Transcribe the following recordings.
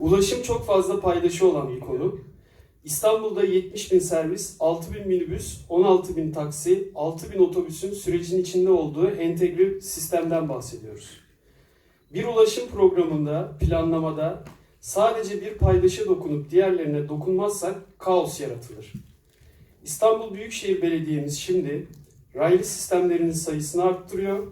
Ulaşım çok fazla paydaşı olan bir konu. İstanbul'da 70 bin servis, 6 bin minibüs, 16 bin taksi, 6 bin otobüsün sürecin içinde olduğu entegre sistemden bahsediyoruz. Bir ulaşım programında, planlamada sadece bir paydaşa dokunup diğerlerine dokunmazsak kaos yaratılır. İstanbul Büyükşehir Belediye'miz şimdi raylı sistemlerinin sayısını arttırıyor.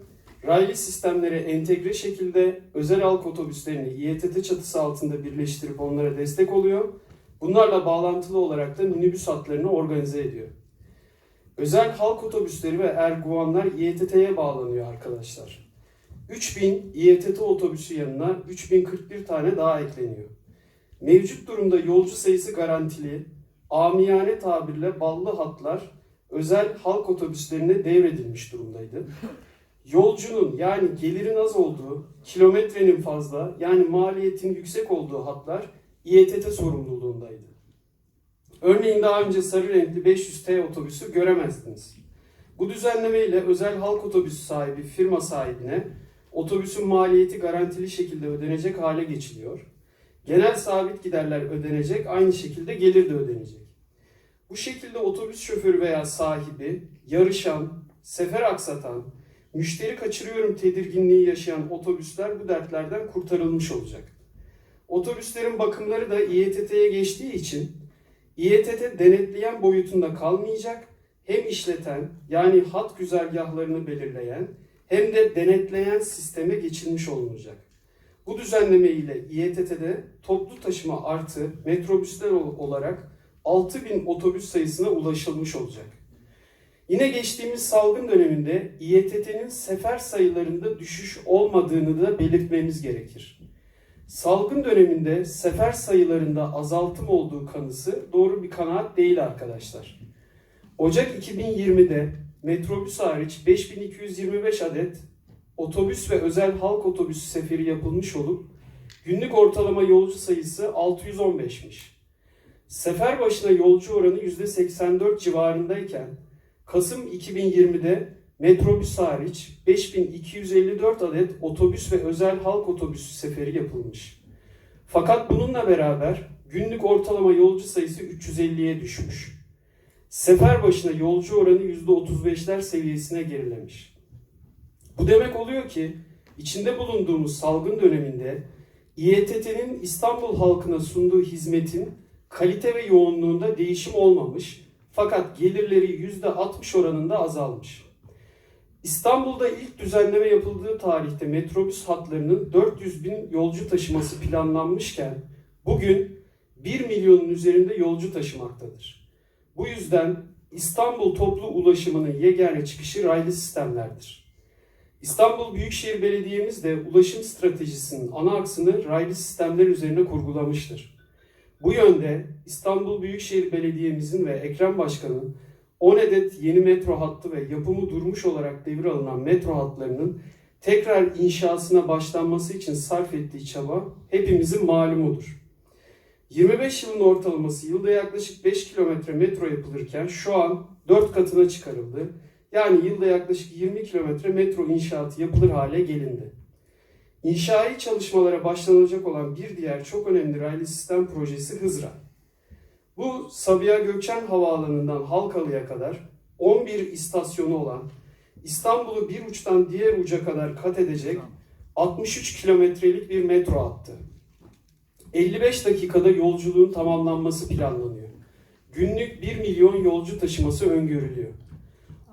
Raylı sistemlere entegre şekilde özel halk otobüslerini İETT çatısı altında birleştirip onlara destek oluyor. Bunlarla bağlantılı olarak da minibüs hatlarını organize ediyor. Özel halk otobüsleri ve erguvanlar İETT'ye bağlanıyor arkadaşlar. 3000 İETT otobüsü yanına 3041 tane daha ekleniyor. Mevcut durumda yolcu sayısı garantili, amiyane tabirle ballı hatlar özel halk otobüslerine devredilmiş durumdaydı. Yolcunun yani gelirin az olduğu, kilometrenin fazla yani maliyetin yüksek olduğu hatlar İETT sorumluluğundaydı. Örneğin daha önce sarı renkli 500T otobüsü göremezdiniz. Bu düzenleme ile özel halk otobüsü sahibi firma sahibine otobüsün maliyeti garantili şekilde ödenecek hale geçiliyor. Genel sabit giderler ödenecek, aynı şekilde gelir de ödenecek. Bu şekilde otobüs şoförü veya sahibi, yarışan, sefer aksatan, müşteri kaçırıyorum tedirginliği yaşayan otobüsler bu dertlerden kurtarılmış olacak. Otobüslerin bakımları da İETT'ye geçtiği için İETT denetleyen boyutunda kalmayacak, hem işleten yani hat güzergahlarını belirleyen hem de denetleyen sisteme geçilmiş olunacak. Bu düzenleme ile İETT'de toplu taşıma artı metrobüsler olarak 6000 otobüs sayısına ulaşılmış olacak. Yine geçtiğimiz salgın döneminde İETT'nin sefer sayılarında düşüş olmadığını da belirtmemiz gerekir. Salgın döneminde sefer sayılarında azaltım olduğu kanısı doğru bir kanaat değil arkadaşlar. Ocak 2020'de metrobüs hariç 5225 adet otobüs ve özel halk otobüsü seferi yapılmış olup günlük ortalama yolcu sayısı 615'miş. Sefer başına yolcu oranı %84 civarındayken Kasım 2020'de metrobüs hariç 5254 adet otobüs ve özel halk otobüsü seferi yapılmış. Fakat bununla beraber günlük ortalama yolcu sayısı 350'ye düşmüş. Sefer başına yolcu oranı %35'ler seviyesine gerilemiş. Bu demek oluyor ki içinde bulunduğumuz salgın döneminde İETT'nin İstanbul halkına sunduğu hizmetin kalite ve yoğunluğunda değişim olmamış fakat gelirleri %60 oranında azalmış. İstanbul'da ilk düzenleme yapıldığı tarihte metrobüs hatlarının 400 bin yolcu taşıması planlanmışken bugün 1 milyonun üzerinde yolcu taşımaktadır. Bu yüzden İstanbul toplu ulaşımının yegane çıkışı raylı sistemlerdir. İstanbul Büyükşehir Belediye'miz de ulaşım stratejisinin ana aksını raylı sistemler üzerine kurgulamıştır. Bu yönde İstanbul Büyükşehir Belediye'mizin ve Ekrem Başkan'ın 10 adet yeni metro hattı ve yapımı durmuş olarak devir alınan metro hatlarının tekrar inşasına başlanması için sarf ettiği çaba hepimizin malumudur. 25 yılın ortalaması yılda yaklaşık 5 kilometre metro yapılırken şu an 4 katına çıkarıldı. Yani yılda yaklaşık 20 kilometre metro inşaatı yapılır hale gelindi. İnşai çalışmalara başlanacak olan bir diğer çok önemli raylı sistem projesi Hızra. Bu Sabiha Gökçen Havaalanı'ndan Halkalı'ya kadar 11 istasyonu olan İstanbul'u bir uçtan diğer uca kadar kat edecek 63 kilometrelik bir metro hattı. 55 dakikada yolculuğun tamamlanması planlanıyor. Günlük 1 milyon yolcu taşıması öngörülüyor.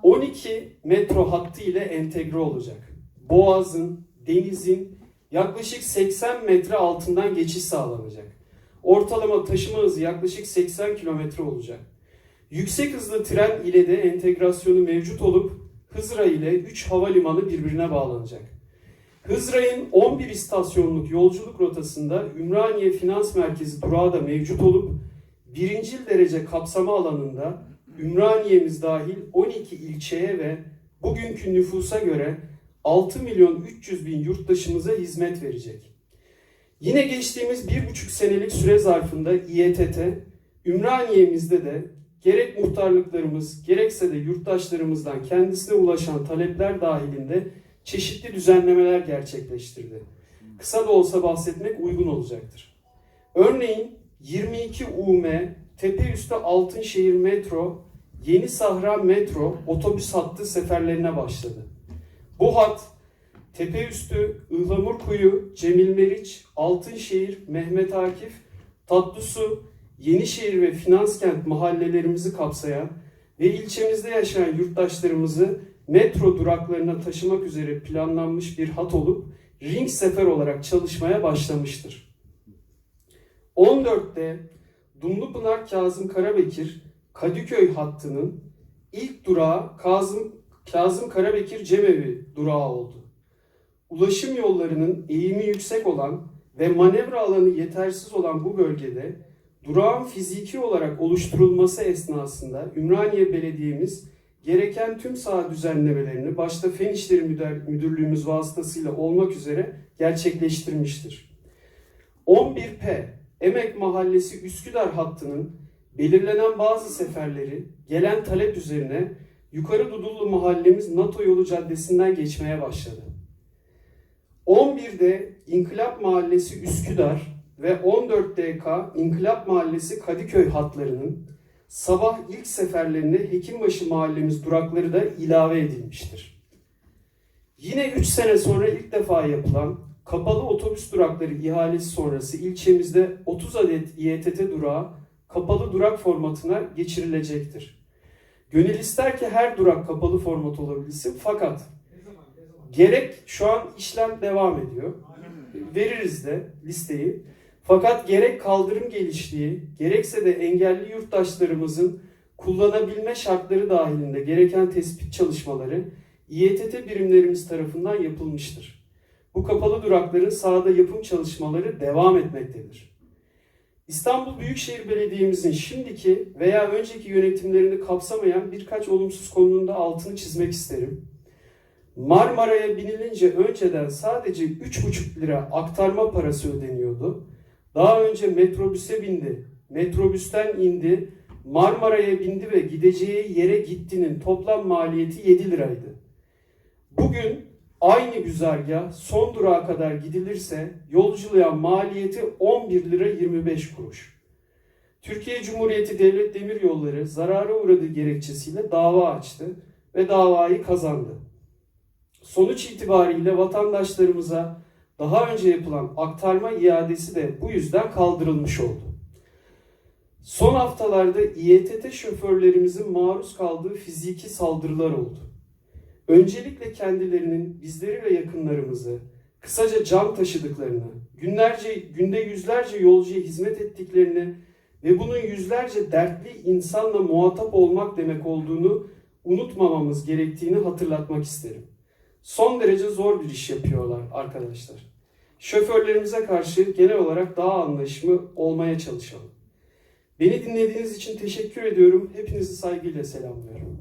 12 metro hattı ile entegre olacak. Boğaz'ın, denizin yaklaşık 80 metre altından geçiş sağlanacak. Ortalama taşıma hızı yaklaşık 80 kilometre olacak. Yüksek hızlı tren ile de entegrasyonu mevcut olup Hızra ile 3 havalimanı birbirine bağlanacak. Hızra'nın 11 istasyonluk yolculuk rotasında Ümraniye Finans Merkezi durağı da mevcut olup birincil derece kapsama alanında Ümraniye'miz dahil 12 ilçeye ve bugünkü nüfusa göre 6 milyon 300 bin yurttaşımıza hizmet verecek. Yine geçtiğimiz bir buçuk senelik süre zarfında İETT, Ümraniye'mizde de gerek muhtarlıklarımız gerekse de yurttaşlarımızdan kendisine ulaşan talepler dahilinde çeşitli düzenlemeler gerçekleştirdi. Kısa da olsa bahsetmek uygun olacaktır. Örneğin 22 UM Tepeüstü Altınşehir Metro, Yeni Sahra Metro otobüs hattı seferlerine başladı. Bu hat Tepeüstü, Ihlamurkuyu, Cemil Meriç, Altınşehir, Mehmet Akif, Tatlısu, Yenişehir ve Finanskent mahallelerimizi kapsayan ve ilçemizde yaşayan yurttaşlarımızı metro duraklarına taşımak üzere planlanmış bir hat olup ring sefer olarak çalışmaya başlamıştır. 14'te Dumlupınar Kazım Karabekir Kadıköy hattının ilk durağı Kazım, Kazım Karabekir Cemevi durağı oldu. Ulaşım yollarının eğimi yüksek olan ve manevra alanı yetersiz olan bu bölgede durağın fiziki olarak oluşturulması esnasında Ümraniye Belediye'miz gereken tüm saha düzenlemelerini başta Fen İşleri Müdür- Müdürlüğümüz vasıtasıyla olmak üzere gerçekleştirmiştir. 11P Emek Mahallesi Üsküdar hattının belirlenen bazı seferleri gelen talep üzerine Yukarı Dudullu mahallemiz NATO yolu caddesinden geçmeye başladı. 11'de İnkılap Mahallesi Üsküdar ve 14 DK İnkılap Mahallesi Kadıköy hatlarının sabah ilk seferlerine Hekimbaşı mahallemiz durakları da ilave edilmiştir. Yine 3 sene sonra ilk defa yapılan kapalı otobüs durakları ihalesi sonrası ilçemizde 30 adet İETT durağı kapalı durak formatına geçirilecektir. Gönül ister ki her durak kapalı format olabilsin fakat gerek şu an işlem devam ediyor. Veririz de listeyi. Fakat gerek kaldırım geliştiği, gerekse de engelli yurttaşlarımızın kullanabilme şartları dahilinde gereken tespit çalışmaları İETT birimlerimiz tarafından yapılmıştır. Bu kapalı durakların sahada yapım çalışmaları devam etmektedir. İstanbul Büyükşehir Belediye'mizin şimdiki veya önceki yönetimlerini kapsamayan birkaç olumsuz konunun da altını çizmek isterim. Marmara'ya binilince önceden sadece 3,5 lira aktarma parası ödeniyordu. Daha önce metrobüse bindi, metrobüsten indi, Marmara'ya bindi ve gideceği yere gittinin toplam maliyeti 7 liraydı. Bugün aynı güzergah son durağa kadar gidilirse yolculuğa maliyeti 11 lira 25 kuruş. Türkiye Cumhuriyeti Devlet Demiryolları zarara uğradığı gerekçesiyle dava açtı ve davayı kazandı. Sonuç itibariyle vatandaşlarımıza daha önce yapılan aktarma iadesi de bu yüzden kaldırılmış oldu. Son haftalarda İETT şoförlerimizin maruz kaldığı fiziki saldırılar oldu. Öncelikle kendilerinin bizleri ve yakınlarımızı kısaca can taşıdıklarını, günlerce günde yüzlerce yolcuya hizmet ettiklerini ve bunun yüzlerce dertli insanla muhatap olmak demek olduğunu unutmamamız gerektiğini hatırlatmak isterim. Son derece zor bir iş yapıyorlar arkadaşlar. Şoförlerimize karşı genel olarak daha anlayışlı olmaya çalışalım. Beni dinlediğiniz için teşekkür ediyorum. Hepinizi saygıyla selamlıyorum.